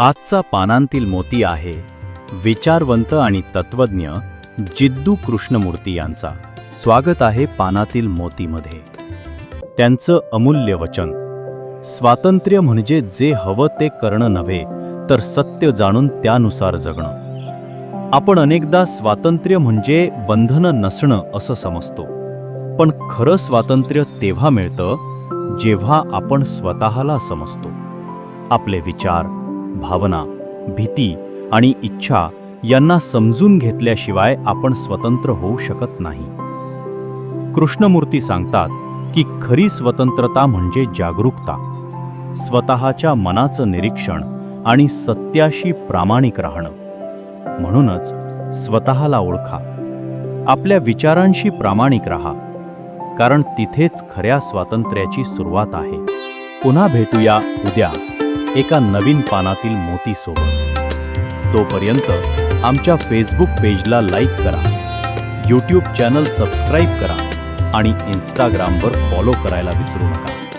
आजचा पानांतील मोती आहे विचारवंत आणि तत्वज्ञ जिद्दू कृष्णमूर्ती यांचा. स्वागत आहे पानातील मोतीमध्ये. त्यांचं अमूल्य वचन. स्वातंत्र्य म्हणजे जे हवं ते करणं नव्हे तर सत्य जाणून त्यानुसार जगणं. आपण अनेकदा स्वातंत्र्य म्हणजे बंधनं नसणं असं समजतो. पण खरं स्वातंत्र्य तेव्हा मिळतं जेव्हा आपण स्वतःला समजतो. आपले विचार भावना भीती आणि इच्छा यांना समजून घेतल्याशिवाय आपण स्वतंत्र होऊ शकत नाही. कृष्णमूर्ती सांगतात की खरी स्वतंत्रता म्हणजे जागरूकता. स्वतःच्या मनाचं निरीक्षण आणि सत्याशी प्रामाणिक राहणं. म्हणूनच स्वतःला ओळखा. आपल्या विचारांशी प्रामाणिक राहा. कारण तिथेच खऱ्या स्वातंत्र्याची सुरुवात आहे. पुन्हा भेटूया उद्या. एका नवीन पानातील मोती सोबत. तोपर्यंत आमच्या फेसबुक पेजला लाईक करा. यूट्यूब चॅनल सबस्क्राईब करा आणि इंस्टाग्रामवर फॉलो करायला विसरू नका.